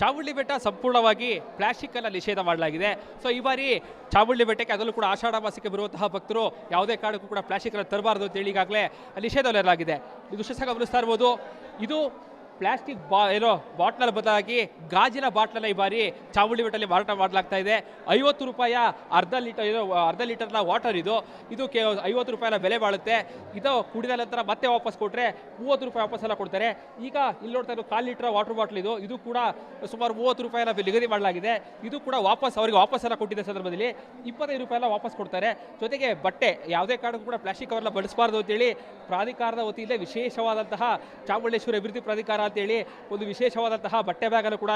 ಚಾಮುಂಡಿ ಬೆಟ್ಟ ಸಂಪೂರ್ಣವಾಗಿ ಪ್ಲಾಸ್ಟಿಕ್ ಅನ್ನ ನಿಷೇಧ ಮಾಡಲಾಗಿದೆ. ಸೊ ಈ ಬಾರಿ ಚಾವುಳ್ಳಿ ಬೆಟ್ಟಕ್ಕೆ ಅದರಲ್ಲೂ ಕೂಡ ಆಷಾಢ ಮಾಸಕ್ಕೆ ಬರುವಂತಹ ಭಕ್ತರು ಯಾವುದೇ ಕಾರಣಕ್ಕೂ ಕೂಡ ಪ್ಲಾಸ್ಟಿಕ್ ಅನ್ನು ತರಬಾರದು ಅಂತ ಈಗಾಗಲೇ ನಿಷೇಧ ಹೇರಲಾಗಿದೆ ಇದು ದೃಶ್ಯ ಗಮನಿಸ್ತಾ ಇರ್ಬೋದು. ಇದು ಪ್ಲಾಸ್ಟಿಕ್ ಬಾ, ಏನೋ ಬಾಟ್ಲಲ್ಲಿ ಬದಲಾಗಿ ಗಾಜಿನ ಬಾಟ್ಲನ್ನ ಈ ಬಾರಿ ಚಾಮುಂಡಿ ಬೆಟ್ಟಲ್ಲಿ ಮಾರಾಟ ಮಾಡಲಾಗ್ತಾ ಇದೆ. ಐವತ್ತು ರೂಪಾಯಿಯ ಅರ್ಧ ಲೀಟರ್, ಏನೋ ಅರ್ಧ ಲೀಟರ್ನ ವಾಟರ್ ಇದು. ಇದು ಕೇ, ಐವತ್ತು ರೂಪಾಯಿನ ಬೆಲೆ ಬಾಳುತ್ತೆ. ಇದು ಕುಡಿದ ನಂತರ ಮತ್ತೆ ವಾಪಸ್ ಕೊಟ್ಟರೆ ಮೂವತ್ತು ರೂಪಾಯಿ ವಾಪಸ್ ಎಲ್ಲ ಕೊಡ್ತಾರೆ. ಈಗ ಇಲ್ಲಿ ನೋಡ್ತಾ ಇರೋ ಕಾಲು ಲೀಟರ್ ವಾಟರ್ ಬಾಟ್ಲ್ ಇದು. ಇದು ಕೂಡ ಸುಮಾರು ಮೂವತ್ತು ರೂಪಾಯಿನ ನಿಗದಿ ಮಾಡಲಾಗಿದೆ. ಇದು ಕೂಡ ವಾಪಸ್ ಅವರಿಗೆ ವಾಪಸ್ ಎಲ್ಲ ಕೊಟ್ಟಿದ್ದ ಸಂದರ್ಭದಲ್ಲಿ ಇಪ್ಪತ್ತೈದು ರೂಪಾಯಿ ಎಲ್ಲ ವಾಪಸ್ ಕೊಡ್ತಾರೆ. ಜೊತೆಗೆ ಬಟ್ಟೆ, ಯಾವುದೇ ಕಾರಣಕ್ಕೂ ಕೂಡ ಪ್ಲಾಸ್ಟಿಕ್ ಅವರೆಲ್ಲ ಬಳಸಬಾರ್ದು ಅಂತೇಳಿ ಪ್ರಾಧಿಕಾರದ ವತಿಯಿಂದ ವಿಶೇಷವಾದಂತಹ ಚಾಮುಂಡೇಶ್ವರಿ ಅಭಿವೃದ್ಧಿ ಪ್ರಾಧಿಕಾರ ಅಂತೇಳಿ ಒಂದು ವಿಶೇಷವಾದಂತಹ ಬಟ್ಟೆ ಬ್ಯಾಗನ್ನು ಕೂಡ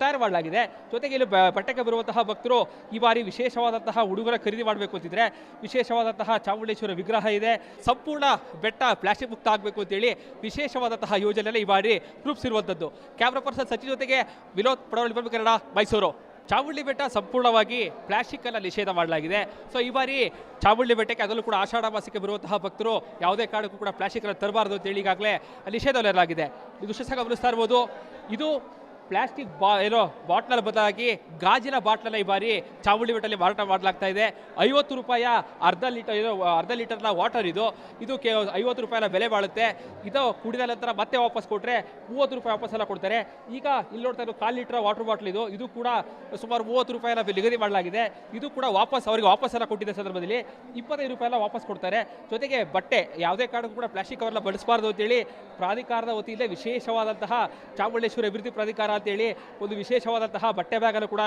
ತಯಾರು ಮಾಡಲಾಗಿದೆ ಜೊತೆಗೆ ಇಲ್ಲಿ ಬಟ್ಟೆಗೆ ಬರುವಂತಹ ಭಕ್ತರು ಈ ಬಾರಿ ವಿಶೇಷವಾದಂತಹ ಹುಡುಗರ ಖರೀದಿ ಮಾಡಬೇಕು ಅಂತಿದ್ರೆ ವಿಶೇಷವಾದಂತಹ ಚಾಮುಂಡೇಶ್ವರ ವಿಗ್ರಹ ಇದೆ. ಸಂಪೂರ್ಣ ಬೆಟ್ಟ ಪ್ಲಾಸ್ಟಿಕ್ ಮುಕ್ತ ಆಗಬೇಕು ಅಂತೇಳಿ ವಿಶೇಷವಾದಂತಹ ಯೋಜನೆಯಲ್ಲೇ ಈ ಬಾರಿ ರೂಪಿಸಿರುವಂಥದ್ದು ಕ್ಯಾಮ್ರಾ ಪರ್ಸನ್ ಸಚಿನ್ ಜೊತೆಗೆ ವಿನೋದ್ ಬರ್ಬೇಕು ಕನ್ನಡ ಮೈಸೂರು. ಚಾಮುಂಡಿ ಬೆಟ್ಟ ಸಂಪೂರ್ಣವಾಗಿ ಪ್ಲಾಸ್ಟಿಕ್ ಎಲ್ಲ ನಿಷೇಧ ಮಾಡಲಾಗಿದೆ. ಸೊ ಈ ಬಾರಿ ಚಾವುಳ್ಳಿ ಬೆಟ್ಟಕ್ಕೆ ಅದರಲ್ಲೂ ಕೂಡ ಆಷಾಢ ಮಾಸಕ್ಕೆ ಬರುವಂತಹ ಭಕ್ತರು ಯಾವುದೇ ಕಾರಣಕ್ಕೂ ಕೂಡ ಪ್ಲಾಸ್ಟಿಕ್ ಅನ್ನು ತರಬಾರದು ಅಂತ ಹೇಳಿ ಈಗಾಗಲೇ ನಿಷೇಧ ಹೇರಲಾಗಿದೆ. ಇದು ಗಮನಿಸ್ತಾ ಇರ್ಬೋದು. ಇದು ಪ್ಲಾಸ್ಟಿಕ್ ಬಾ, ಏನೋ ಬಾಟ್ಲಲ್ಲಿ ಬದಲಾಗಿ ಗಾಜಿನ ಬಾಟ್ಲನ್ನ ಈ ಬಾರಿ ಚಾಮುಂಡಿ ಬೆಟ್ಟಲ್ಲಿ ಮಾರಾಟ ಮಾಡಲಾಗ್ತಾ ಇದೆ. ಐವತ್ತು ರೂಪಾಯ ಅರ್ಧ ಲೀಟರ್, ಏನೋ, ಅರ್ಧ ಲೀಟರ್ನ ವಾಟರ್ ಇದು. ಇದು ಕೇ, ಐವತ್ತು ರೂಪಾಯಿನ ಬೆಲೆ ಬಾಳುತ್ತೆ. ಇದು ಕುಡಿದ ನಂತರ ಮತ್ತೆ ವಾಪಸ್ ಕೊಟ್ಟರೆ ಮೂವತ್ತು ರೂಪಾಯಿ ವಾಪಸ್ ಎಲ್ಲ ಕೊಡ್ತಾರೆ. ಈಗ ಇಲ್ಲಿ ನೋಡ್ತಾ ಇರೋ ಕಾಲು ಲೀಟರ್ ವಾಟರ್ ಬಾಟ್ಲ್ ಇದು. ಇದು ಕೂಡ ಸುಮಾರು ಮೂವತ್ತು ರೂಪಾಯಿನ ನಿಗದಿ ಮಾಡಲಾಗಿದೆ. ಇದು ಕೂಡ ವಾಪಸ್ ಅವರಿಗೆ ವಾಪಸ್ ಎಲ್ಲ ಕೊಟ್ಟಿದ್ದ ಸಂದರ್ಭದಲ್ಲಿ ಇಪ್ಪತ್ತೈದು ರೂಪಾಯಿ ಎಲ್ಲ ವಾಪಸ್ ಕೊಡ್ತಾರೆ. ಜೊತೆಗೆ ಬಟ್ಟೆ, ಯಾವುದೇ ಕಾರಣಕ್ಕೂ ಕೂಡ ಪ್ಲಾಸ್ಟಿಕ್ ಅವರೆಲ್ಲ ಬಳಸಬಾರ್ದು ಅಂತೇಳಿ ಪ್ರಾಧಿಕಾರದ ವತಿಯಿಂದ ವಿಶೇಷವಾದಂತಹ ಚಾಮುಂಡೇಶ್ವರಿ ಅಭಿವೃದ್ಧಿ ಪ್ರಾಧಿಕಾರ ಅಂತೇಳಿ ಒಂದು ವಿಶೇಷವಾದಂತಹ ಬಟ್ಟೆ ಬ್ಯಾಗನ್ನು ಕೂಡ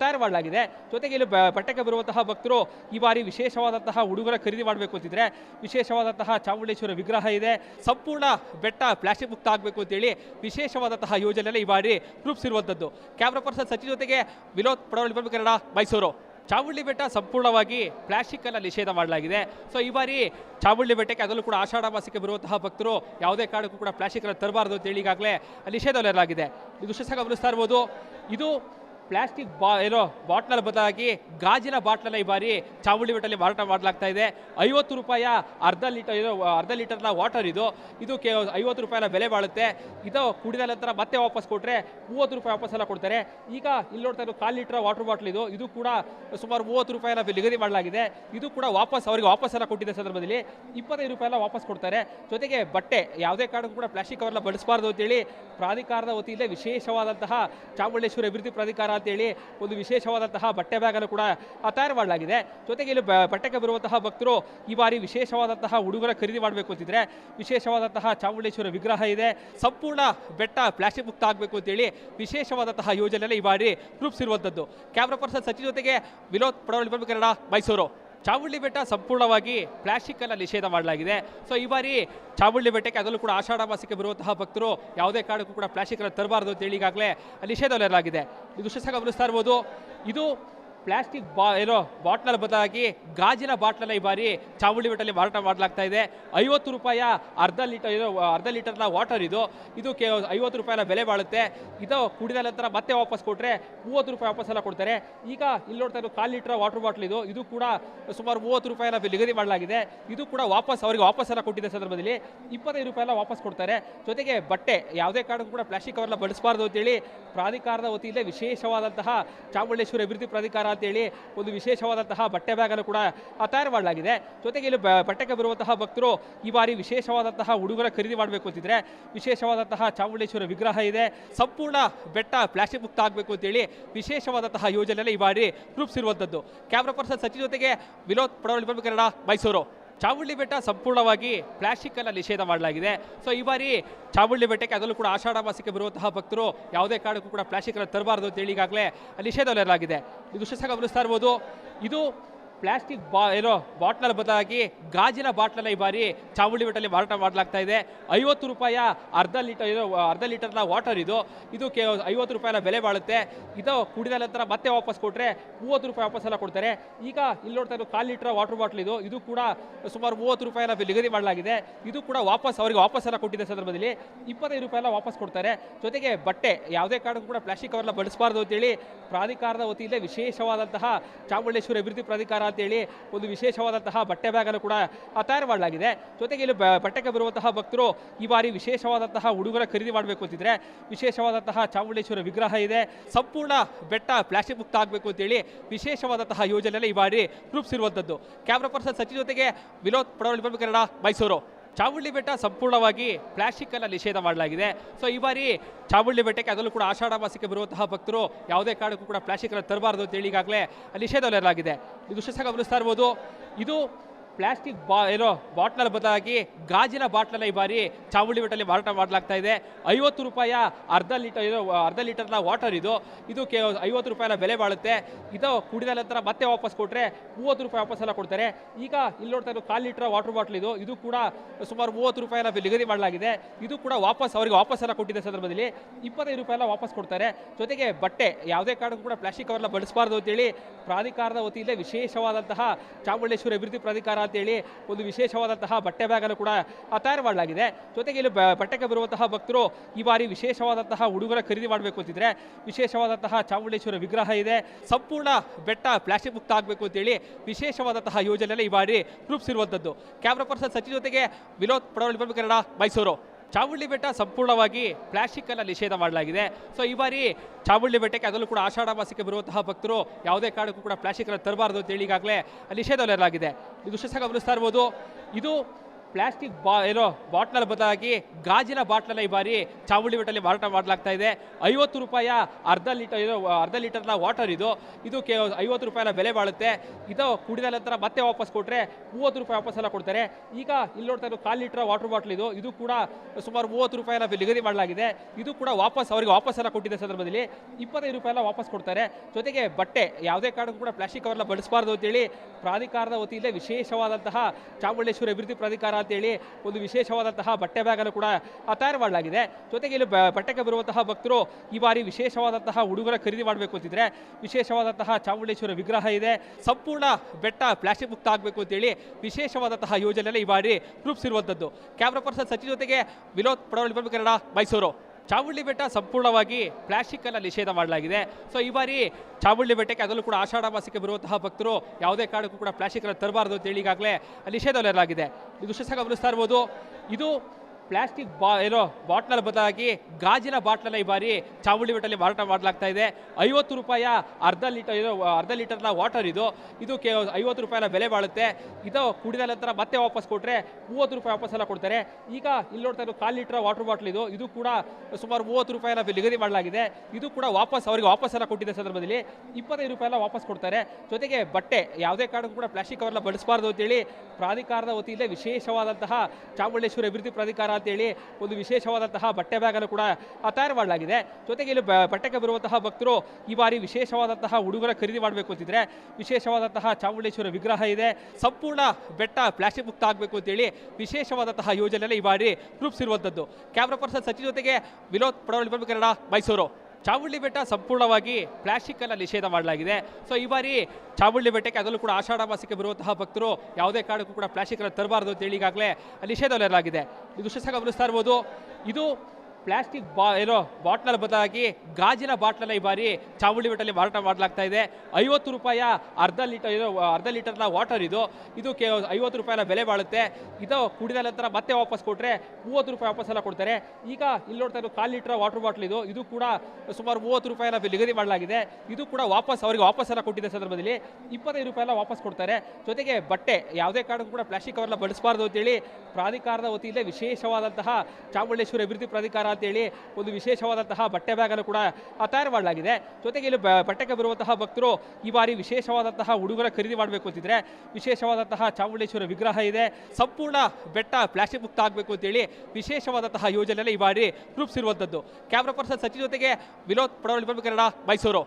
ತಯಾರು ಮಾಡಲಾಗಿದೆ. ಜೊತೆಗೆ ಇಲ್ಲಿ ಬಟ್ಟೆಗೆ ಬರುವಂತಹ ಭಕ್ತರು ಈ ಬಾರಿ ವಿಶೇಷವಾದಂತಹ ಹುಡುಗರ ಖರೀದಿ ಮಾಡಬೇಕು ಅಂತಿದ್ರೆ ವಿಶೇಷವಾದಂತಹ ಚಾಮುಂಡೇಶ್ವರ ವಿಗ್ರಹ ಇದೆ. ಸಂಪೂರ್ಣ ಬೆಟ್ಟ ಪ್ಲಾಸ್ಟಿಕ್ ಮುಕ್ತ ಆಗಬೇಕು ಅಂತೇಳಿ ವಿಶೇಷವಾದಂತಹ ಯೋಜನೆಯಲ್ಲಿ ಈ ಬಾರಿ ರೂಪಿಸಿರುವಂಥದ್ದು ಕ್ಯಾಮ್ರಾ ಪರ್ಸನ್ ಸಚಿನ್ ಜೊತೆಗೆ ವಿನೋದ್ ಬರ್ಬೇಕು ಕನ್ನಡ ಮೈಸೂರು. ಚಾಮುಂಡಿ ಬೆಟ್ಟ ಸಂಪೂರ್ಣವಾಗಿ ಪ್ಲಾಸ್ಟಿಕ್ ಅನ್ನ ನಿಷೇಧ ಮಾಡಲಾಗಿದೆ. ಸೊ ಈ ಬಾರಿ ಚಾವುಳ್ಳಿ ಬೆಟ್ಟಕ್ಕೆ ಅದರಲ್ಲೂ ಕೂಡ ಆಷಾಢ ಮಾಸಕ್ಕೆ ಬರುವಂತಹ ಭಕ್ತರು ಯಾವುದೇ ಕಾರಣಕ್ಕೂ ಕೂಡ ಪ್ಲಾಸ್ಟಿಕ್ ತರಬಾರ್ದು ತರಬಾರದು ಅಂತ ಹೇಳಿ ಈಗಾಗಲೇ ನಿಷೇಧ ಇದು ಸಹ ಗಮನಿಸ್ತಾ ಇರ್ಬೋದು. ಇದು ಪ್ಲಾಸ್ಟಿಕ್ ಬಾ, ಏನೋ ಬಾಟ್ಲಲ್ಲಿ ಬದಲಾಗಿ ಗಾಜಿನ ಬಾಟ್ಲನ್ನ ಈ ಬಾರಿ ಚಾಮುಂಡಿ ಬೆಟ್ಟಲ್ಲಿ ಮಾರಾಟ ಮಾಡಲಾಗ್ತಾ ಇದೆ. ಐವತ್ತು ರೂಪಾಯಿಯ ಅರ್ಧ ಲೀಟರ್, ಏನೋ, ಅರ್ಧ ಲೀಟರ್ನ ವಾಟರ್ ಇದು. ಇದು ಕೇ, ಐವತ್ತು ರೂಪಾಯಿನ ಬೆಲೆ ಬಾಳುತ್ತೆ. ಇದು ಕುಡಿದ ನಂತರ ಮತ್ತೆ ವಾಪಸ್ ಕೊಟ್ಟರೆ ಮೂವತ್ತು ರೂಪಾಯಿ ವಾಪಸ್ ಎಲ್ಲ ಕೊಡ್ತಾರೆ. ಈಗ ಇಲ್ಲಿ ನೋಡ್ತಾ ಇರೋ ಕಾಲು ಲೀಟರ್ ವಾಟರ್ ಬಾಟ್ಲ್ ಇದು. ಇದು ಕೂಡ ಸುಮಾರು ಮೂವತ್ತು ರೂಪಾಯಿನ ನಿಗದಿ ಮಾಡಲಾಗಿದೆ. ಇದು ಕೂಡ ವಾಪಸ್ ಅವರಿಗೆ ವಾಪಸ್ ಎಲ್ಲ ಕೊಟ್ಟಿದ್ದ ಸಂದರ್ಭದಲ್ಲಿ ಇಪ್ಪತ್ತೈದು ರೂಪಾಯಿ ಎಲ್ಲ ವಾಪಸ್ ಕೊಡ್ತಾರೆ. ಜೊತೆಗೆ ಬಟ್ಟೆ, ಯಾವುದೇ ಕಾರಣಕ್ಕೂ ಕೂಡ ಪ್ಲಾಸ್ಟಿಕ್ ಅವರೆಲ್ಲ ಬಳಸಬಾರ್ದು ಅಂತೇಳಿ ಪ್ರಾಧಿಕಾರದ ವತಿಯಿಂದ ವಿಶೇಷವಾದಂತಹ ಚಾಮುಂಡೇಶ್ವರಿ ಅಭಿವೃದ್ಧಿ ಪ್ರಾಧಿಕಾರ ಅಂತೇಳಿ ಒಂದು ವಿಶೇಷವಾದಂತಹ ಬಟ್ಟೆ ಬ್ಯಾಗನ್ನು ಕೂಡ ತಯಾರು ಮಾಡಲಾಗಿದೆ ಜೊತೆಗೆ ಇಲ್ಲಿ ಬಟ್ಟೆಗೆ ಬರುವಂತಹ ಭಕ್ತರು ಈ ಬಾರಿ ವಿಶೇಷವಾದಂತಹ ಹುಡುಗರ ಖರೀದಿ ಮಾಡಬೇಕು ಅಂತಿದ್ರೆ ವಿಶೇಷವಾದಂತಹ ಚಾಮುಂಡೇಶ್ವರ ವಿಗ್ರಹ ಇದೆ. ಸಂಪೂರ್ಣ ಬೆಟ್ಟ ಪ್ಲಾಸ್ಟಿಕ್ ಮುಕ್ತ ಆಗಬೇಕು ಅಂತೇಳಿ ವಿಶೇಷವಾದಂತಹ ಯೋಜನೆಯಲ್ಲಿ ಈ ಬಾರಿ ರೂಪಿಸಿರುವಂಥದ್ದು ಕ್ಯಾಮ್ರಾ ಪರ್ಸನ್ ಸಚಿನ್ ಜೊತೆಗೆ ವಿನೋದ್ ಬರ್ಬೇಕು ಕನ್ನಡ, ಮೈಸೂರು. ಚಾಮುಂಡಿ ಬೆಟ್ಟ ಸಂಪೂರ್ಣವಾಗಿ ಪ್ಲಾಸ್ಟಿಕ್ ಅನ್ನ ನಿಷೇಧ ಮಾಡಲಾಗಿದೆ. ಸೊ ಈ ಬಾರಿ ಚಾವುಳ್ಳಿ ಬೆಟ್ಟಕ್ಕೆ ಅದರಲ್ಲೂ ಕೂಡ ಆಷಾಢ ಮಾಸಕ್ಕೆ ಬರುವಂತಹ ಭಕ್ತರು ಯಾವುದೇ ಕಾರಣಕ್ಕೂ ಕೂಡ ಪ್ಲಾಸ್ಟಿಕ್ ತರಬಾರ್ದು ತರಬಾರದು ಅಂತ ಹೇಳಿ ಈಗಾಗಲೇ ನಿಷೇಧ ಇದು ದೃಶ್ಯ ಗಮನಿಸ್ತಾ ಇರ್ಬೋದು. ಇದು ಪ್ಲಾಸ್ಟಿಕ್ ಬಾ, ಏನೋ ಬಾಟ್ಲಲ್ಲಿ ಬದಲಾಗಿ ಗಾಜಿನ ಬಾಟ್ಲನ್ನ ಈ ಬಾರಿ ಚಾಮುಂಡಿ ಬೆಟ್ಟಲ್ಲಿ ಮಾರಾಟ ಮಾಡಲಾಗ್ತಾ ಇದೆ. ಐವತ್ತು ರೂಪಾಯಿಯ ಅರ್ಧ ಲೀಟರ್, ಏನೋ, ಅರ್ಧ ಲೀಟರ್ನ ವಾಟರ್ ಇದು. ಇದು ಕೇ, ಐವತ್ತು ರೂಪಾಯಿನ ಬೆಲೆ ಬಾಳುತ್ತೆ. ಇದು ಕುಡಿದ ನಂತರ ಮತ್ತೆ ವಾಪಸ್ ಕೊಟ್ಟರೆ ಮೂವತ್ತು ರೂಪಾಯಿ ವಾಪಸ್ ಎಲ್ಲ ಕೊಡ್ತಾರೆ. ಈಗ ಇಲ್ಲಿ ನೋಡ್ತಾ ಇರೋ ಕಾಲು ಲೀಟರ್ ವಾಟರ್ ಬಾಟ್ಲ್ ಇದು. ಇದು ಕೂಡ ಸುಮಾರು ಮೂವತ್ತು ರೂಪಾಯಿನ ನಿಗದಿ ಮಾಡಲಾಗಿದೆ. ಇದು ಕೂಡ ವಾಪಸ್ ಅವರಿಗೆ ವಾಪಸ್ ಎಲ್ಲ ಕೊಟ್ಟಿದ್ದ ಸಂದರ್ಭದಲ್ಲಿ ಇಪ್ಪತ್ತೈದು ರೂಪಾಯಿ ಎಲ್ಲ ವಾಪಸ್ ಕೊಡ್ತಾರೆ. ಜೊತೆಗೆ ಬಟ್ಟೆ, ಯಾವುದೇ ಕಾರಣಕ್ಕೂ ಕೂಡ ಪ್ಲಾಸ್ಟಿಕ್ ಕವರ್ನ ಬಳಸಬಾರ್ದು ಅಂತೇಳಿ ಪ್ರಾಧಿಕಾರದ ವತಿಯಿಂದ ವಿಶೇಷವಾದಂತಹ ಚಾಮುಂಡೇಶ್ವರಿ ಅಭಿವೃದ್ಧಿ ಪ್ರಾಧಿಕಾರ ಅಂತೇಳಿ ಒಂದು ವಿಶೇಷವಾದಂತಹ ಬಟ್ಟೆ ಬ್ಯಾಗ್ ಅನ್ನು ಕೂಡ ತಯಾರು ಮಾಡಲಾಗಿದೆ ಜೊತೆಗೆ ಇಲ್ಲಿ ಬಟ್ಟೆಗೆ ಬರುವಂತಹ ಭಕ್ತರು ಈ ಬಾರಿ ವಿಶೇಷವಾದಂತಹ ಉಡುಗೊರೆ ಖರೀದಿ ಮಾಡಬೇಕು ಅಂತಿದ್ರೆ ವಿಶೇಷವಾದಂತಹ ಚಾಮುಂಡೇಶ್ವರ ವಿಗ್ರಹ ಇದೆ. ಸಂಪೂರ್ಣ ಬೆಟ್ಟ ಪ್ಲಾಸ್ಟಿಕ್ ಮುಕ್ತ ಆಗಬೇಕು ಅಂತೇಳಿ ವಿಶೇಷವಾದಂತಹ ಯೋಜನೆಯಲ್ಲೇ ಈ ಬಾರಿ ರೂಪಿಸಿರುವಂಥದ್ದು ಕ್ಯಾಮ್ರಾ ಪರ್ಸನ್ ಸಚಿನ್ ಜೊತೆಗೆ ವಿನೋದ್ ಬರ್ಬೇಕು ಕನ್ನಡ ಮೈಸೂರು. ಚಾಮುಂಡಿ ಬೆಟ್ಟ ಸಂಪೂರ್ಣವಾಗಿ ಪ್ಲಾಸ್ಟಿಕ್ ಅನ್ನ ನಿಷೇಧ ಮಾಡಲಾಗಿದೆ. ಸೊ ಈ ಬಾರಿ ಚಾವುಳ್ಳಿ ಬೆಟ್ಟಕ್ಕೆ ಅದರಲ್ಲೂ ಕೂಡ ಆಷಾಢ ಮಾಸಕ್ಕೆ ಬರುವಂತಹ ಭಕ್ತರು ಯಾವುದೇ ಕಾರಣಕ್ಕೂ ಕೂಡ ಪ್ಲಾಸ್ಟಿಕ್ ತರಬಾರ್ದು ತರಬಾರದು ಅಂತ ಹೇಳಿ ಈಗಾಗಲೇ ನಿಷೇಧ ಇದು ದೃಶ್ಯ ಗಮನಿಸ್ತಾ ಇರ್ಬೋದು. ಇದು ಪ್ಲಾಸ್ಟಿಕ್ ಬಾ, ಏನೋ ಬಾಟ್ಲಲ್ಲಿ ಬದಲಾಗಿ ಗಾಜಿನ ಬಾಟ್ಲನ್ನ ಈ ಬಾರಿ ಚಾಮುಂಡಿ ಬೆಟ್ಟಲ್ಲಿ ಮಾರಾಟ ಮಾಡಲಾಗ್ತಾ ಇದೆ. ಐವತ್ತು ರೂಪಾಯಿಯ ಅರ್ಧ ಲೀಟರ್, ಏನೋ, ಅರ್ಧ ಲೀಟರ್ನ ವಾಟರ್ ಇದು. ಇದು ಕೇ, ಐವತ್ತು ರೂಪಾಯಿನ ಬೆಲೆ ಬಾಳುತ್ತೆ. ಇದು ಕುಡಿದ ನಂತರ ಮತ್ತೆ ವಾಪಸ್ ಕೊಟ್ಟರೆ ಮೂವತ್ತು ರೂಪಾಯಿ ವಾಪಸ್ ಎಲ್ಲ ಕೊಡ್ತಾರೆ. ಈಗ ಇಲ್ಲಿ ನೋಡ್ತಾ ಇರೋ ಕಾಲು ಲೀಟರ್ ವಾಟರ್ ಬಾಟ್ಲ್ ಇದು. ಇದು ಕೂಡ ಸುಮಾರು ಮೂವತ್ತು ರೂಪಾಯಿನ ನಿಗದಿ ಮಾಡಲಾಗಿದೆ. ಇದು ಕೂಡ ವಾಪಸ್ ಅವರಿಗೆ ವಾಪಸ್ ಎಲ್ಲ ಕೊಟ್ಟಿದ್ದ ಸಂದರ್ಭದಲ್ಲಿ ಇಪ್ಪತ್ತೈದು ರೂಪಾಯಿ ಎಲ್ಲ ವಾಪಸ್ ಕೊಡ್ತಾರೆ. ಜೊತೆಗೆ ಬಟ್ಟೆ, ಯಾವುದೇ ಕಾರಣಕ್ಕೂ ಕೂಡ ಪ್ಲಾಸ್ಟಿಕ್ ಅವರೆಲ್ಲ ಬಳಸಬಾರ್ದು ಅಂತೇಳಿ ಪ್ರಾಧಿಕಾರದ ವತಿಯಿಂದ ವಿಶೇಷವಾದಂತಹ ಚಾಮುಂಡೇಶ್ವರಿ ಅಭಿವೃದ್ಧಿ ಪ್ರಾಧಿಕಾರ ಅಂತೇಳಿ ಒಂದು ವಿಶೇಷವಾದಂತಹ ಬಟ್ಟೆ ಬ್ಯಾಗನ್ನು ಕೂಡ ತಯಾರು ಮಾಡಲಾಗಿದೆ ಜೊತೆಗೆ ಇಲ್ಲಿ ಬಟ್ಟೆಗೆ ಬರುವಂತಹ ಭಕ್ತರು ಈ ಬಾರಿ ವಿಶೇಷವಾದಂತಹ ಹುಡುಗರ ಖರೀದಿ ಮಾಡಬೇಕು ಅಂತಿದ್ರೆ ವಿಶೇಷವಾದಂತಹ ಚಾಮುಂಡೇಶ್ವರ ವಿಗ್ರಹ ಇದೆ. ಸಂಪೂರ್ಣ ಬೆಟ್ಟ ಪ್ಲಾಸ್ಟಿಕ್ ಮುಕ್ತ ಆಗಬೇಕು ಅಂತೇಳಿ ವಿಶೇಷವಾದಂತಹ ಯೋಜನೆಯಲ್ಲಿ ಈ ಬಾರಿ ರೂಪಿಸಿರುವಂಥದ್ದು. ಕ್ಯಾಮ್ರಾ ಪರ್ಸನ್ ಸಚಿವ ಜೊತೆಗೆ ವಿನೋದ್ ಪಡವಳಿ ಕನ್ನಡ ಮೈಸೂರು. ಚಾಮುಂಡಿ ಬೆಟ್ಟ ಸಂಪೂರ್ಣವಾಗಿ ಪ್ಲಾಸ್ಟಿಕ್ ಅನ್ನ ನಿಷೇಧ ಮಾಡಲಾಗಿದೆ. ಸೊ ಈ ಬಾರಿ ಚಾವುಳ್ಳಿ ಬೆಟ್ಟಕ್ಕೆ ಅದರಲ್ಲೂ ಕೂಡ ಆಷಾಢ ಮಾಸಕ್ಕೆ ಬರುವಂತಹ ಭಕ್ತರು ಯಾವುದೇ ಕಾರಣಕ್ಕೂ ಕೂಡ ಪ್ಲಾಸ್ಟಿಕ್ ತರಬಾರ್ದು ಅಂತೇಳಿ ಈಗಾಗಲೇ ನಿಷೇಧ ಹೇರಲಾಗಿದೆ ಇದು ಗಮನಿಸ್ತಾ ಇರ್ಬೋದು. ಇದು ಪ್ಲಾಸ್ಟಿಕ್ ಬಾ, ಏನೋ ಬಾಟ್ಲಲ್ಲಿ ಬದಲಾಗಿ ಗಾಜಿನ ಬಾಟ್ಲನ್ನ ಈ ಬಾರಿ ಚಾಮುಂಡಿ ಬೆಟ್ಟಲ್ಲಿ ಮಾರಾಟ ಮಾಡಲಾಗ್ತಾ ಇದೆ. ಐವತ್ತು ರೂಪಾಯಿಯ ಅರ್ಧ ಲೀಟರ್, ಏನೋ ಅರ್ಧ ಲೀಟರ್ನ ವಾಟರ್ ಇದು. ಇದು ಕೇ, ಐವತ್ತು ರೂಪಾಯಿನ ಬೆಲೆ ಬಾಳುತ್ತೆ. ಇದು ಕುಡಿದ ನಂತರ ಮತ್ತೆ ವಾಪಸ್ ಕೊಟ್ಟರೆ ಮೂವತ್ತು ರೂಪಾಯಿ ವಾಪಸ್ ಎಲ್ಲ ಕೊಡ್ತಾರೆ. ಈಗ ಇಲ್ಲಿ ನೋಡ್ತಾ ಇರೋ ಕಾಲು ಲೀಟರ್ ವಾಟರ್ ಬಾಟ್ಲ್ ಇದು. ಇದು ಕೂಡ ಸುಮಾರು ಮೂವತ್ತು ರೂಪಾಯಿನ ನಿಗದಿ ಮಾಡಲಾಗಿದೆ. ಇದು ಕೂಡ ವಾಪಸ್ ಅವರಿಗೆ ವಾಪಸ್ ಎಲ್ಲ ಕೊಟ್ಟಿದ್ದ ಸಂದರ್ಭದಲ್ಲಿ ಇಪ್ಪತ್ತೈದು ರೂಪಾಯಿ ಎಲ್ಲ ವಾಪಸ್ ಕೊಡ್ತಾರೆ. ಜೊತೆಗೆ ಬಟ್ಟೆ, ಯಾವುದೇ ಕಾರಣಕ್ಕೂ ಕೂಡ ಪ್ಲಾಸ್ಟಿಕ್ ಅವರೆಲ್ಲ ಬಳಸಬಾರ್ದು ಅಂತೇಳಿ ಪ್ರಾಧಿಕಾರದ ವತಿಯಿಂದ ವಿಶೇಷವಾದಂತಹ ಚಾಮುಂಡೇಶ್ವರಿ ಅಭಿವೃದ್ಧಿ ಪ್ರಾಧಿಕಾರ ಅಂತೇಳಿ ಒಂದು ವಿಶೇಷವಾದಂತಹ ಬಟ್ಟೆ ಬ್ಯಾಗನ್ನು ಕೂಡ ತಯಾರು ಮಾಡಲಾಗಿದೆ ಜೊತೆಗೆ ಇಲ್ಲಿ ಬಟ್ಟೆಗೆ ಬರುವಂತಹ ಭಕ್ತರು ಈ ಬಾರಿ ವಿಶೇಷವಾದಂತಹ ಹುಡುಗರ ಖರೀದಿ ಮಾಡಬೇಕು ಅಂತಿದ್ರೆ ವಿಶೇಷವಾದಂತಹ ಚಾಮುಂಡೇಶ್ವರ ವಿಗ್ರಹ ಇದೆ. ಸಂಪೂರ್ಣ ಬೆಟ್ಟ ಪ್ಲಾಸ್ಟಿಕ್ ಮುಕ್ತ ಆಗಬೇಕು ಅಂತೇಳಿ ವಿಶೇಷವಾದಂತಹ ಯೋಜನೆಯಲ್ಲಿ ಈ ಬಾರಿ ರೂಪಿಸಿರುವಂಥದ್ದು ಕ್ಯಾಮ್ರಾ ಪರ್ಸನ್ ಸಚಿನ್ ಜೊತೆಗೆ ವಿನೋದ್ ಪಡವಳಿ ಕನ್ನಡ ಮೈಸೂರು. ಚಾಮುಂಡಿ ಬೆಟ್ಟ ಸಂಪೂರ್ಣವಾಗಿ ಪ್ಲಾಸ್ಟಿಕ್ ಎಲ್ಲ ನಿಷೇಧ ಮಾಡಲಾಗಿದೆ. ಸೊ ಈ ಬಾರಿ ಚಾವುಳ್ಳಿ ಬೆಟ್ಟಕ್ಕೆ ಅದರಲ್ಲೂ ಕೂಡ ಆಷಾಢ ಮಾಸಕ್ಕೆ ಬರುವಂತಹ ಭಕ್ತರು ಯಾವುದೇ ಕಾರಣಕ್ಕೂ ಕೂಡ ಪ್ಲಾಸ್ಟಿಕ್ ಅನ್ನು ತರಬಾರದು ಅಂತೇಳಿ ಈಗಾಗಲೇ ನಿಷೇಧ ಹೇರಲಾಗಿದೆ. ಇದು ಗಮನಿಸ್ತಾ ಇರ್ಬೋದು. ಇದು ಪ್ಲಾಸ್ಟಿಕ್ ಬಾ, ಏನೋ ಬಾಟ್ಲಲ್ಲಿ ಬದಲಾಗಿ ಗಾಜಿನ ಬಾಟ್ಲನ್ನ ಈ ಬಾರಿ ಚಾಮುಂಡಿ ಬೆಟ್ಟಲ್ಲಿ ಮಾರಾಟ ಮಾಡಲಾಗ್ತಾ ಇದೆ. ಐವತ್ತು ರೂಪಾಯ ಅರ್ಧ ಲೀಟರ್, ಏನೋ, ಅರ್ಧ ಲೀಟರ್ನ ವಾಟರ್ ಇದು. ಇದು ಕೇ, ಐವತ್ತು ರೂಪಾಯಿನ ಬೆಲೆ ಬಾಳುತ್ತೆ. ಇದು ಕುಡಿದ ನಂತರ ಮತ್ತೆ ವಾಪಸ್ ಕೊಟ್ಟರೆ ಮೂವತ್ತು ರೂಪಾಯಿ ವಾಪಸ್ ಎಲ್ಲ ಕೊಡ್ತಾರೆ. ಈಗ ಇಲ್ಲಿ ನೋಡ್ತಾ ಇರೋ ಕಾಲು ಲೀಟರ್ ವಾಟರ್ ಬಾಟ್ಲ್ ಇದು. ಇದು ಕೂಡ ಸುಮಾರು ಮೂವತ್ತು ರೂಪಾಯಿನ ನಿಗದಿ ಮಾಡಲಾಗಿದೆ. ಇದು ಕೂಡ ವಾಪಸ್ ಅವರಿಗೆ ವಾಪಸ್ ಎಲ್ಲ ಕೊಟ್ಟಿದ್ದ ಸಂದರ್ಭದಲ್ಲಿ ಇಪ್ಪತ್ತೈದು ರೂಪಾಯಿ ಎಲ್ಲ ವಾಪಸ್ ಕೊಡ್ತಾರೆ. ಜೊತೆಗೆ ಬಟ್ಟೆ, ಯಾವುದೇ ಕಾರಣಕ್ಕೂ ಕೂಡ ಪ್ಲಾಸ್ಟಿಕ್ ಅವರೆಲ್ಲ ಬಳಸಬಾರ್ದು ಅಂತೇಳಿ ಪ್ರಾಧಿಕಾರದ ವತಿಯಿಂದ ವಿಶೇಷವಾದಂತಹ ಚಾಮುಂಡೇಶ್ವರಿ ಅಭಿವೃದ್ಧಿ ಪ್ರಾಧಿಕಾರ ಅಂತೇಳಿ ಒಂದು ವಿಶೇಷವಾದಂತಹ ಬಟ್ಟೆ ಬ್ಯಾಗನ್ನು ಕೂಡ ತಯಾರು ಮಾಡಲಾಗಿದೆ. ಜೊತೆಗೆ ಇಲ್ಲಿ ಬಟ್ಟೆಗೆ ಬರುವಂತಹ ಭಕ್ತರು ಈ ಬಾರಿ ವಿಶೇಷವಾದಂತಹ ಹುಡುಗರ ಖರೀದಿ ಮಾಡಬೇಕು ಅಂತಿದ್ರೆ ವಿಶೇಷವಾದಂತಹ ಚಾಮುಂಡೇಶ್ವರ ವಿಗ್ರಹ ಇದೆ. ಸಂಪೂರ್ಣ ಬೆಟ್ಟ ಪ್ಲಾಸ್ಟಿಕ್ ಮುಕ್ತ ಆಗಬೇಕು ಅಂತೇಳಿ ವಿಶೇಷವಾದಂತಹ ಯೋಜನೆಯಲ್ಲಿ ಈ ಬಾರಿ ರೂಪಿಸಿರುವಂಥದ್ದು ಕ್ಯಾಮ್ರಾ ಪರ್ಸನ್ ಸಚಿವ ಜೊತೆಗೆ ವಿನೋದ್ ಪಡವಳಿ ಕನ್ನಡ ಮೈಸೂರು. ಚಾಮುಂಡಿ ಬೆಟ್ಟ ಸಂಪೂರ್ಣವಾಗಿ ಪ್ಲಾಸ್ಟಿಕ್ ಅನ್ನ ನಿಷೇಧ ಮಾಡಲಾಗಿದೆ. ಸೊ ಈ ಬಾರಿ ಚಾವುಳ್ಳಿ ಬೆಟ್ಟಕ್ಕೆ ಅದರಲ್ಲೂ ಕೂಡ ಆಷಾಢ ಮಾಸಕ್ಕೆ ಬರುವಂತಹ ಭಕ್ತರು ಯಾವುದೇ ಕಾರಣಕ್ಕೂ ಕೂಡ ಪ್ಲಾಸ್ಟಿಕ್ ತರಬಾರ್ದು ಅಂತೇಳಿ ಈಗಾಗಲೇ ನಿಷೇಧ ಇದು ಸಹ ಗಮನಿಸ್ತಾ ಇರ್ಬೋದು. ಇದು ಪ್ಲಾಸ್ಟಿಕ್ ಬಾ, ಏನೋ ಬಾಟ್ಲಲ್ಲಿ ಬದಲಾಗಿ ಗಾಜಿನ ಬಾಟ್ಲನ್ನ ಈ ಬಾರಿ ಚಾಮುಂಡಿ ಬೆಟ್ಟಲ್ಲಿ ಮಾರಾಟ ಮಾಡಲಾಗ್ತಾ ಇದೆ. ಐವತ್ತು ರೂಪಾಯಿಯ ಅರ್ಧ ಲೀಟರ್, ಏನೋ, ಅರ್ಧ ಲೀಟರ್ನ ವಾಟರ್ ಇದು. ಇದು ಕೇ, ಐವತ್ತು ರೂಪಾಯಿನ ಬೆಲೆ ಬಾಳುತ್ತೆ. ಇದು ಕುಡಿದ ನಂತರ ಮತ್ತೆ ವಾಪಸ್ ಕೊಟ್ಟರೆ ಮೂವತ್ತು ರೂಪಾಯಿ ವಾಪಸ್ ಎಲ್ಲ ಕೊಡ್ತಾರೆ. ಈಗ ಇಲ್ಲಿ ನೋಡ್ತಾ ಇರೋ ಕಾಲು ಲೀಟರ್ ವಾಟರ್ ಬಾಟ್ಲ್ ಇದು. ಇದು ಕೂಡ ಸುಮಾರು ಮೂವತ್ತು ರೂಪಾಯಿನ ನಿಗದಿ ಮಾಡಲಾಗಿದೆ. ಇದು ಕೂಡ ವಾಪಸ್ ಅವರಿಗೆ ವಾಪಸ್ ಎಲ್ಲ ಕೊಟ್ಟಿದ್ದ ಸಂದರ್ಭದಲ್ಲಿ ಇಪ್ಪತ್ತೈದು ರೂಪಾಯಿ ಎಲ್ಲ ವಾಪಸ್ ಕೊಡ್ತಾರೆ. ಜೊತೆಗೆ ಬಟ್ಟೆ, ಯಾವುದೇ ಕಾರಣಕ್ಕೂ ಕೂಡ ಪ್ಲಾಸ್ಟಿಕ್ ಅವರೆಲ್ಲ ಬಳಸಬಾರ್ದು ಅಂತೇಳಿ ಪ್ರಾಧಿಕಾರದ ವತಿಯಿಂದ ವಿಶೇಷವಾದಂತಹ ಚಾಮುಂಡೇಶ್ವರಿ ಅಭಿವೃದ್ಧಿ ಪ್ರಾಧಿಕಾರ ಅಂತೇಳಿ ಒಂದು ವಿಶೇಷವಾದಂತಹ ಬಟ್ಟೆ ಬ್ಯಾಗನ್ನು ಕೂಡ ತಯಾರು ಮಾಡಲಾಗಿದೆ ಜೊತೆಗೆ ಇಲ್ಲಿ ಬಟ್ಟೆಗೆ ಬರುವಂತಹ ಭಕ್ತರು ಈ ಬಾರಿ ವಿಶೇಷವಾದಂತಹ ಹುಡುಗರ ಖರೀದಿ ಮಾಡಬೇಕು ಅಂತಿದ್ರೆ ವಿಶೇಷವಾದಂತಹ ಚಾಮುಂಡೇಶ್ವರ ವಿಗ್ರಹ ಇದೆ. ಸಂಪೂರ್ಣ ಬೆಟ್ಟ ಪ್ಲಾಸ್ಟಿಕ್ ಮುಕ್ತ ಆಗಬೇಕು ಅಂತೇಳಿ ವಿಶೇಷವಾದಂತಹ ಯೋಜನೆಯಲ್ಲಿ ಈ ಬಾರಿ ರೂಪಿಸಿರುವಂಥದ್ದು ಕ್ಯಾಮ್ರಾ ಪರ್ಸನ್ ಸಚಿನ್ ಜೊತೆಗೆ ವಿನೋದ್ ಪಡವಳಿ ಕನ್ನಡ, ಮೈಸೂರು. ಚಾಮುಂಡಿ ಬೆಟ್ಟ ಸಂಪೂರ್ಣವಾಗಿ ಪ್ಲಾಸ್ಟಿಕ್ ಅನ್ನ ನಿಷೇಧ ಮಾಡಲಾಗಿದೆ. ಸೊ ಈ ಬಾರಿ ಚಾವುಳ್ಳಿ ಬೆಟ್ಟಕ್ಕೆ ಅದರಲ್ಲೂ ಕೂಡ ಆಷಾಢ ಮಾಸಕ್ಕೆ ಬರುವಂತಹ ಭಕ್ತರು ಯಾವುದೇ ಕಾರಣಕ್ಕೂ ಕೂಡ ಪ್ಲಾಸ್ಟಿಕ್ ತರಬಾರ್ದು ಅಂತೇಳಿ ಈಗಾಗಲೇ ನಿಷೇಧ ಇದು ದೃಶ್ಯ ಗಮನಿಸ್ತಾ ಇರ್ಬೋದು. ಇದು ಪ್ಲಾಸ್ಟಿಕ್ ಬಾ, ಏನೋ ಬಾಟ್ಲಲ್ಲಿ ಬದಲಾಗಿ ಗಾಜಿನ ಬಾಟ್ಲನ್ನ ಈ ಬಾರಿ ಚಾಮುಂಡಿ ಬೆಟ್ಟಲ್ಲಿ ಮಾರಾಟ ಮಾಡಲಾಗ್ತಾ ಇದೆ. ಐವತ್ತು ರೂಪಾಯಿಯ ಅರ್ಧ ಲೀಟರ್, ಏನೋ, ಅರ್ಧ ಲೀಟರ್ನ ವಾಟರ್ ಇದು. ಇದು ಕೇ, ಐವತ್ತು ರೂಪಾಯಿನ ಬೆಲೆ ಬಾಳುತ್ತೆ. ಇದು ಕುಡಿದ ನಂತರ ಮತ್ತೆ ವಾಪಸ್ ಕೊಟ್ಟರೆ ಮೂವತ್ತು ರೂಪಾಯಿ ವಾಪಸ್ ಎಲ್ಲ ಕೊಡ್ತಾರೆ. ಈಗ ಇಲ್ಲಿ ನೋಡ್ತಾ ಇರೋ ಕಾಲು ಲೀಟರ್ ವಾಟರ್ ಬಾಟ್ಲ್ ಇದು. ಇದು ಕೂಡ ಸುಮಾರು ಮೂವತ್ತು ರೂಪಾಯಿನ ನಿಗದಿ ಮಾಡಲಾಗಿದೆ. ಇದು ಕೂಡ ವಾಪಸ್ ಅವರಿಗೆ ವಾಪಸ್ ಎಲ್ಲ ಕೊಟ್ಟಿದ್ದ ಸಂದರ್ಭದಲ್ಲಿ ಇಪ್ಪತ್ತೈದು ರೂಪಾಯಿ ಎಲ್ಲ ವಾಪಸ್ ಕೊಡ್ತಾರೆ. ಜೊತೆಗೆ ಬಟ್ಟೆ, ಯಾವುದೇ ಕಾರಣಕ್ಕೂ ಕೂಡ ಪ್ಲಾಸ್ಟಿಕ್ ಕವರ್ನ ಬಳಸಬಾರ್ದು ಅಂತೇಳಿ ಪ್ರಾಧಿಕಾರದ ವತಿಯಿಂದ ವಿಶೇಷವಾದಂತಹ ಚಾಮುಂಡೇಶ್ವರಿ ಅಭಿವೃದ್ಧಿ ಪ್ರಾಧಿಕಾರ ಅಂತೇಳಿ ಒಂದು ವಿಶೇಷವಾದಂತಹ ಬಟ್ಟೆ ಬ್ಯಾಗನ್ನು ಕೂಡ ತಯಾರು ಮಾಡಲಾಗಿದೆ ಜೊತೆಗೆ ಇಲ್ಲಿ ಬಟ್ಟೆಗೆ ಬರುವಂತಹ ಭಕ್ತರು ಈ ಬಾರಿ ವಿಶೇಷವಾದಂತಹ ಉಡುಗೊರೆ ಖರೀದಿ ಮಾಡಬೇಕು ಅಂತಿದ್ರೆ ವಿಶೇಷವಾದಂತಹ ಚಾಮುಂಡೇಶ್ವರ ವಿಗ್ರಹ ಇದೆ. ಸಂಪೂರ್ಣ ಬೆಟ್ಟ ಪ್ಲಾಸ್ಟಿಕ್ ಮುಕ್ತ ಆಗಬೇಕು ಅಂತೇಳಿ ವಿಶೇಷವಾದಂತಹ ಯೋಜನೆಯಲ್ಲಿ ಈ ಬಾರಿ ರೂಪಿಸಿರುವಂಥದ್ದು ಕ್ಯಾಮ್ರಾ ಪರ್ಸನ್ ಸಚಿನ್ ಜೊತೆಗೆ ವಿನೋದ್ ಪಡವಳಿ ಕನ್ನಡ ಮೈಸೂರು.